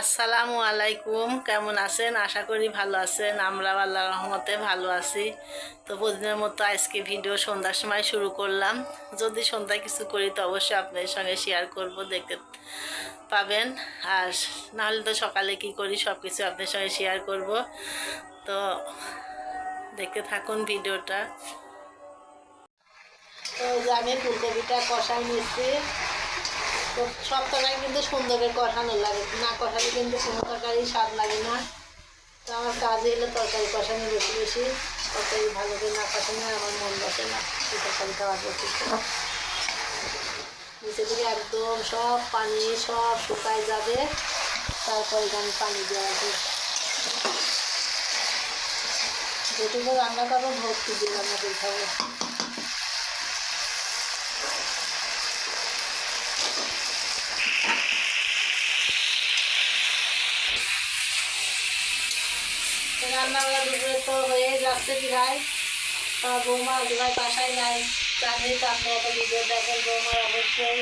আসসালামু আলাইকুম, কেমন আছেন? আশা করি ভালো আছেন। আমরা আল্লাহ রহমতে ভালো আছি। তো প্রতিদিনের মতো আজকে ভিডিও সন্ধ্যার সময় শুরু করলাম। যদি সন্ধ্যায় কিছু করি, তো অবশ্যই আপনাদের সঙ্গে শেয়ার করব, দেখতে পাবেন। আর নাহলে তো সকালে কি করি সব কিছু আপনাদের সঙ্গে শেয়ার করব। তো দেখতে থাকুন ভিডিওটা। তো আমি ফুলকপিটা কষাই নিচ্ছি তো সব তরকারি কিন্তু সুন্দর করে কষানো লাগে। না কষালে কিন্তু কোনো তরকারি স্বাদ লাগে না। তো আমার কাজে এলে তরকারি কষানো বেশি বেশি। তরকারি ভালো করে না কষানো আমার মন বসে না। এই তরকারি খাওয়ার প্রতি নিচে থেকে একদম সব পানি সব শুকায় যাবে। তারপরে আমি পানি দেওয়া হবে যেটুকু রান্না করব ভর্তি দিয়ে রান্না করে খাব রান্নাবেলা দুপুরে তো হয়ে যাচ্ছে প্রায় আমার বৌমা দুবার বাসায় নাই জানি তো আপনি অত ভিডিও দেখেন বৌমার অবশ্যই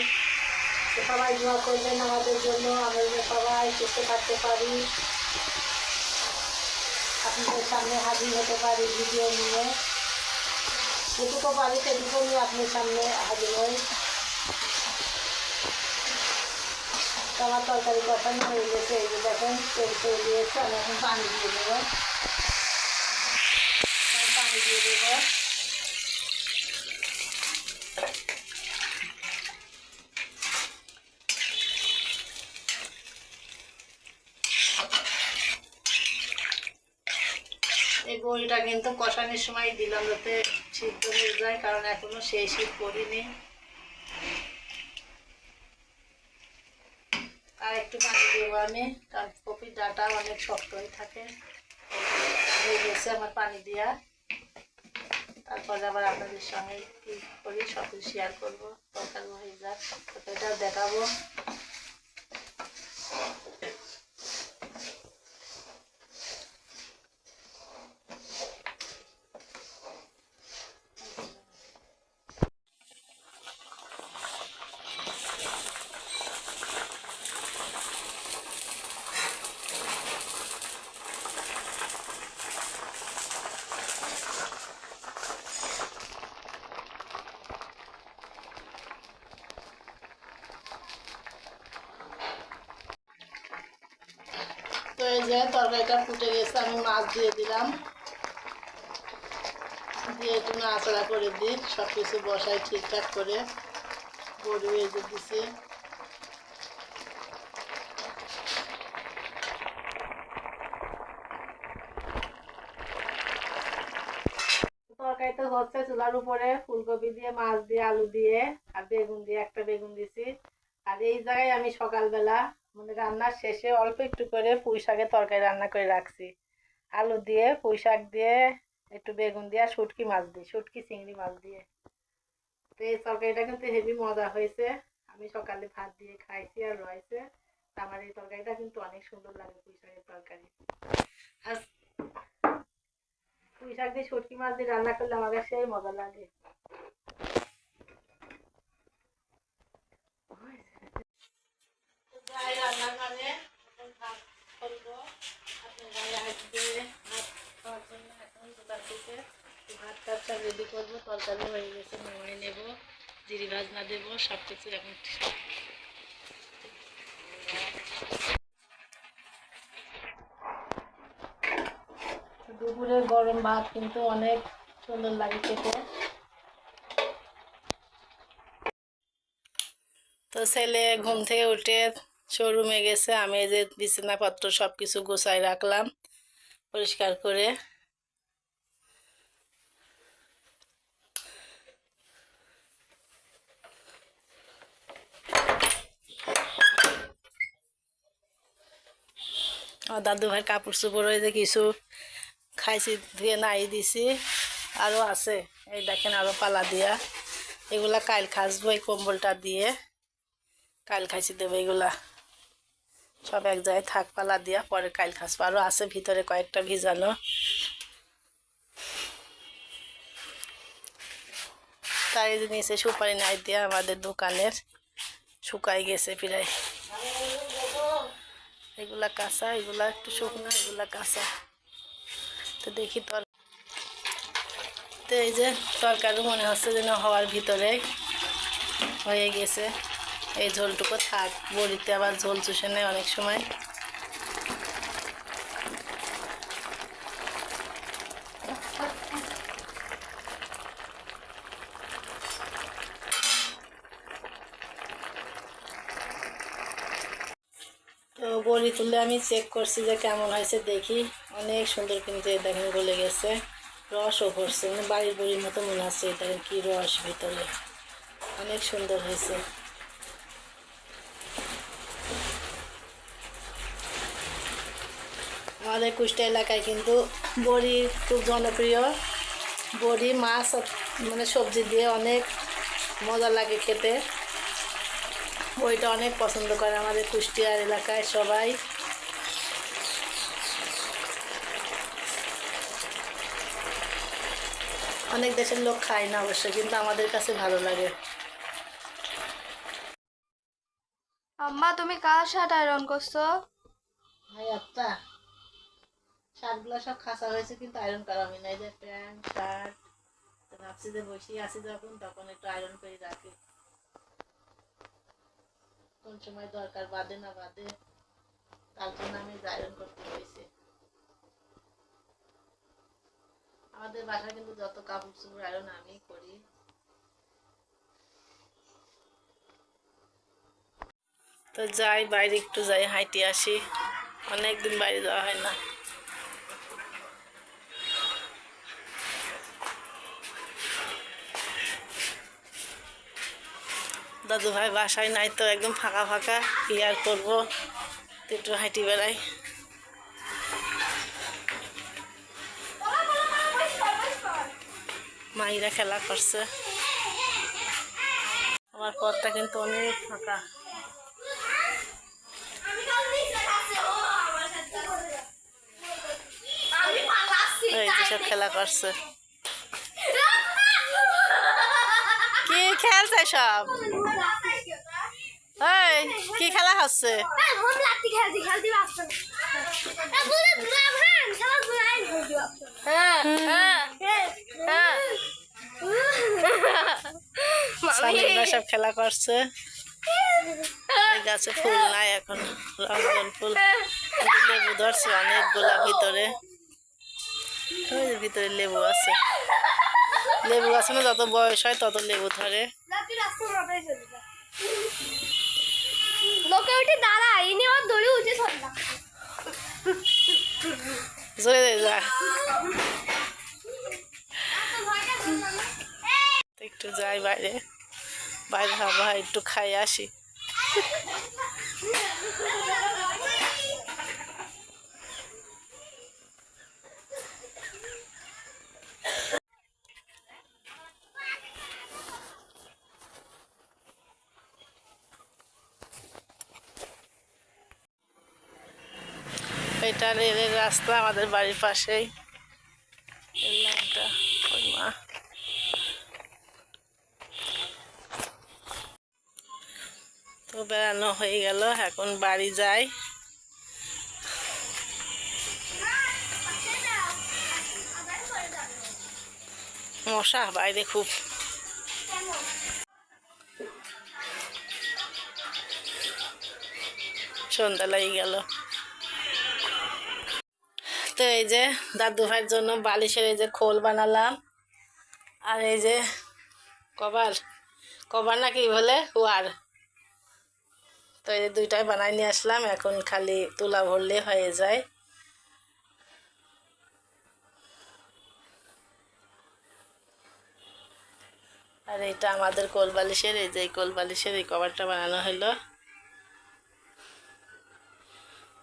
সবাই দোয়া করবেন আমাদের জন্য আমরা সবাই সুস্থ থাকতে পারি আপনাদের সামনে হাজির হতে পারি ভিডিও নিয়ে যেটুকু পারি সেটুকু নিয়ে আপনার সামনে হাজির হই তো আমার তরকারি কষানো হয়ে গেছে এই যে দেখেন, তেল তেল দিয়েছে, আমি এখন পানি দিয়ে দেবো। পানি দিয়ে দেবো। এই বড়িটা কিন্তু কষানোর সময় দিলাম যাতে সিদ্ধ হয়ে যায়, কারণ এখনও সেই শীত করিনি। আর একটু পানি দেবো আমি কারণ কপির ডাটা অনেক শক্ত হয়ে থাকে। হয়ে গেছে আমার পানি দেওয়া তারপরে আবার আপনাদের সঙ্গে কী করি সব শেয়ার করব। তরকারি হয়ে যাক এটা দেখাবো। তো এই যে তরকারিটা ফুটে গেছে, আমি মাছ দিয়ে দিলাম। দিয়ে একটু নাড়াচাড়া করে দিই সব কিছু বসাই ঠিকঠাক করে। গরু ভেজে দিছি। তরকারি তো হচ্ছে চুলার উপরে, ফুলকপি দিয়ে, মাছ দিয়ে, আলু দিয়ে, আর বেগুন দিয়ে, একটা বেগুন দিছি। আর এই জায়গায় আমি সকালবেলা মানে রান্নার শেষে অল্প একটু করে পুঁই শাকের তরকারি রান্না করে রাখছি। আলু দিয়ে, পুঁই শাক দিয়ে, একটু বেগুন দিয়ে আর শুটকি মাছ দিই শুটকি, চিংড়ি মাছ দিয়ে। তো এই তরকারিটা কিন্তু হেভি মজা হয়েছে। আমি সকালে ভাত দিয়ে খাইছি আর রয়েছে। আমার এই তরকারিটা কিন্তু অনেক সুন্দর লাগে, পুঁই শাকের তরকারি। আর পুঁই শাক দিয়ে, শুটকি মাছ দিয়ে রান্না করলে আমার সেই মজা লাগে যাই রান্নার মানে এখন ভাত করব আপনার গায়ে আসবে ভাত খাওয়ার জন্য এখন দোকান থেকে ভাত টাত সব রেডি করব তরকারি হয়ে গেছে নামাই নেব ভাজনা দেবো, সব কিছু এখন দুপুরে গরম ভাত কিন্তু অনেক সুন্দর লাগে খেতে। তো ছেলে ঘুম থেকে উঠে শোরুমে গেছে, আমি যে বিছানাপত্র সব কিছু গোছাই রাখলাম, পরিষ্কার করে। আমার দাদু ভাই কাপড় চোপড় হয়ে কিছু খাইছি, ধুয়ে নাই দিছি। আরও আছে। এই দেখেন আরও পালা দিয়া। এগুলা কাইল খাসবো এই কম্বলটা দিয়ে। কাইল খাইছি দেবো এগুলা। সব এক জায়গায় থাক, পালা দিয়া, পরে কাইল খাসবো। আরও আছে ভিতরে কয়েকটা ভিজানো। তার এই নিচে সুপারি নাই দিয়া আমাদের দোকানের শুকাই গেছে প্রায়। এগুলো কাঁচা, এগুলা একটু শুকনো, এগুলা কাঁচা। তো দেখি তর তো এই যে তরকারি মনে হচ্ছে যেন হওয়ার ভিতরে হয়ে গেছে। এই ঝোলটুকু থাক, বড়িতে আবার ঝোল চুষে নেয় অনেক সময়। বড়ি তুলে আমি চেক করছি যে কেমন হয়েছে, দেখি। অনেক সুন্দর কিন্তু দেখেন গলে গেছে। রসও পড়ছে মানে বাড়ির বড়ির মতো মনে হচ্ছে দেখেন কি রস ভিতরে। অনেক সুন্দর হয়েছে। আমাদের কুষ্টা এলাকায় কিন্তু বড়ি খুব জনপ্রিয়। বড়ি, মাছ মানে সবজি দিয়ে অনেক মজা লাগে খেতে। বইটা অনেক পছন্দ করে আমাদের কুষ্টিয়ার এলাকায় সবাই। অনেক দেশের লোক খায় না অবশ্য কিন্তু আমাদের কাছে ভালো লাগে। আম্মা তুমি কার শার্ট আয়রন করছ? ভাই আত্মা। শার্টগুলো সব খাসা হয়েছে কিন্তু আয়রন করা হয় না এই যে প্যান্ট শার্ট ভাবছি যে বসে আছি যখন তখন একটু আয়রন করে রাখি। কোন সময় দরকার, বাদে না বাদে, তার জন্য আমি আয়রন করতে হয়েছে। আমাদের বাসায় কিন্তু যত কাপড় চোপড় আয়রন আমি করি। তো যাই, বাইরে একটু যাই, হাঁটি আসি। অনেকদিন বাইরে যাওয়া হয় না। দাদু ভাই বাসায় নাই তো, একদম ফাঁকা ফাঁকা। কি আর করব? একটু হাঁটি বেড়াই। মাইরা খেলা করছে। আমার পথটা কিন্তু অনেক ফাঁকা। খেলা করছে কি খেলছে সব। এই কি খেলা হচ্ছে? সামনে সব খেলা করছে। গাছে ফুল নাই এখন রঙ্গন ফুল। লেবু ধরছে অনেকগুলা ভিতরে। ওই ভিতরে লেবু আছে। লেবু না যত বয়স হয় তত লেবু ধরে। লোকে উঠে দাঁড়ায় ইনি আমার দড়ি উঠে জোরে জোরে যা। একটু যাই বাইরে। বাইরে হাওয়া একটু খাই আসি। এটা রেলের রাস্তা আমাদের বাড়ির পাশেই। তো বেড়ানো হয়ে গেল, এখন বাড়ি যাই। মশা, বাইরে খুব। সন্ধ্যা লেগে গেল। তো এই যে দাদু ভাইয়ের জন্য বালিশের এই যে খোল বানালাম। আর এই যে কভার কভার না কি বলে, ওয়ার। তো এই দুইটাই বানাই নিয়ে আসলাম, এখন খালি তুলা ভরলে হয়ে যায়। আর এটা আমাদের কোল বালিশের, এই যে কোল বালিশের এই কভারটা বানানো হলো।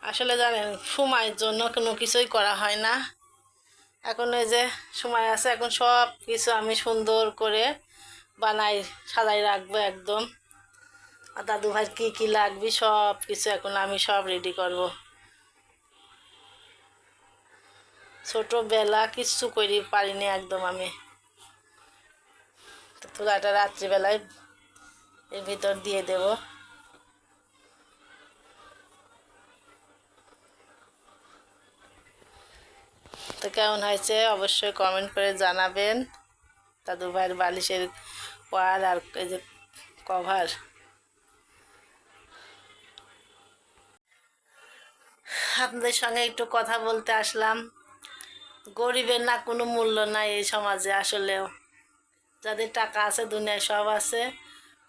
আসলে জানেন, সময়ের জন্য কোনো কিছুই করা হয় না। এখন এই যে সময় আছে, এখন সব কিছু আমি সুন্দর করে বানাই, সাজাই রাখব একদম। আর দাদু ভাই কী কী লাগবে সব কিছু এখন আমি সব রেডি করব। ছোটোবেলা কিচ্ছু করি পারিনি একদম আমি। তো রাত্রিবেলায় এর ভিতর দিয়ে দেবো। কেমন হয়েছে অবশ্যই কমেন্ট করে জানাবেন। দাদু ভাইয়ের বালিশের ওয়ার আর এই যে কভার আপনাদের সঙ্গে একটু কথা বলতে আসলাম। গরিবের না কোনো মূল্য নাই এই সমাজে আসলেও। যাদের টাকা আছে, দুনিয়ায় সব আছে।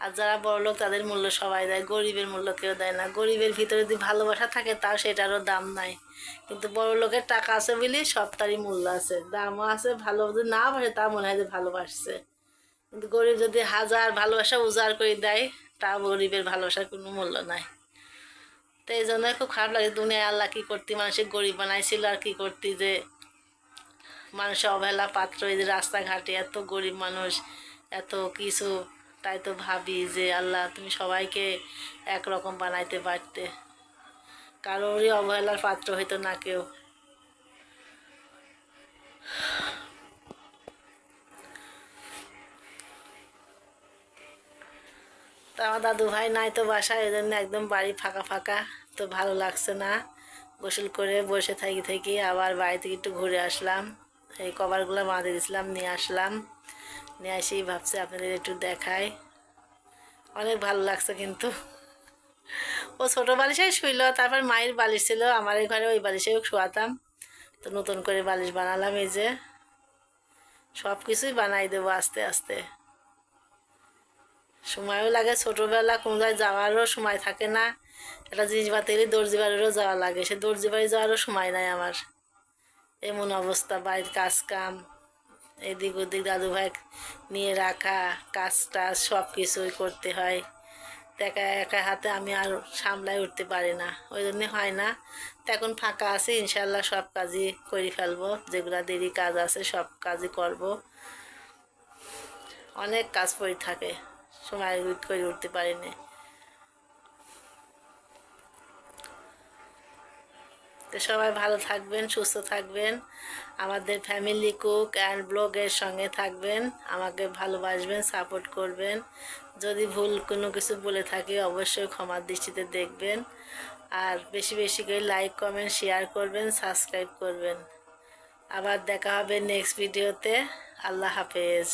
আর যারা বড় লোক, তাদের মূল্য সবাই দেয়, গরিবের মূল্য কেউ দেয় না। গরিবের ভিতরে যদি ভালোবাসা থাকে, তাও সেটারও দাম নাই। কিন্তু বড় লোকের টাকা আছে বলেই সব তারই মূল্য আছে। দামও আছে, ভালো যদি না বাসে তা মনে হয় যে ভালোবাসছে। কিন্তু গরিব যদি হাজার ভালোবাসা উজাড় করে দেয় তা গরিবের ভালোবাসার কোনো মূল্য নাই। তো এই জন্যই খুব খারাপ লাগে দুনিয়ায় আল্লাহ কী করতি মানুষের গরিব বানাইছিল আর কী করতি যে মানুষের অবহেলা পাত্র, এই যে রাস্তাঘাটে এত গরিব মানুষ, এত কিছু তাই তো ভাবি যে আল্লাহ তুমি সবাইকে একরকম বানাইতে পারতে। কারোরই অবহেলার পাত্র হইতো না কেউ। তো আমার দাদু ভাই নাই তো বাসায় ওই জন্য একদম বাড়ি ফাঁকা ফাঁকা। তো ভালো লাগছে না। গোসল করে বসে থাকি থেকে আবার বাড়ি থেকে একটু ঘুরে আসলাম। এই কভারগুলো বাঁধে দিয়েছিলাম নিয়ে আসলাম। নিয়ে আসি ভাবছি আপনাদের একটু দেখাই। অনেক ভালো লাগছে কিন্তু। ও ছোটো বালিশেই শুইলো, তারপর মায়ের বালিশ ছিল, আমার ঘরে ওই বালিশেও শোয়াতাম। তো নতুন করে বালিশ বানালাম এই যে। সব কিছুই বানাই দেবো আস্তে আস্তে। সময়ও লাগে ছোটোবেলা, কোনো জায়গায় যাওয়ারও সময় থাকে না। একটা জিনিস বাতে গেলে দর্জি বাড়িরও যাওয়া লাগে, সে দর্জি বাড়ি যাওয়ারও সময় নাই আমার। এমন অবস্থা, বাড়ির কাজ কাম এদিক ওদিক দাদু ভাই নিয়ে রাখা, কাজ টাজ সব কিছুই করতে হয়। একা একা হাতে আমি আর সামলাই উঠতে পারি না। ওই জন্যে হয় না। তো এখন ফাঁকা আছে ইনশাল্লাহ সব কাজই করে ফেলব। যেগুলা দেরি কাজ আছে সব কাজই করব। অনেক কাজ পড়ে থাকে। সময় করে উঠতে পারিনি। তো সবাই ভালো থাকবেন, সুস্থ থাকবেন। আমাদের ফ্যামিলি কুক অ্যান্ড ব্লগের সঙ্গে থাকবেন, আমাকে ভালোবাসবেন সাপোর্ট করবেন। যদি ভুল কোনো কিছু বলে থাকি, অবশ্যই ক্ষমার দৃষ্টিতে দেখবেন। আর বেশি বেশি করে লাইক কমেন্ট শেয়ার করবেন সাবস্ক্রাইব করবেন। আবার দেখা হবে নেক্সট ভিডিওতে আল্লাহ হাফেজ।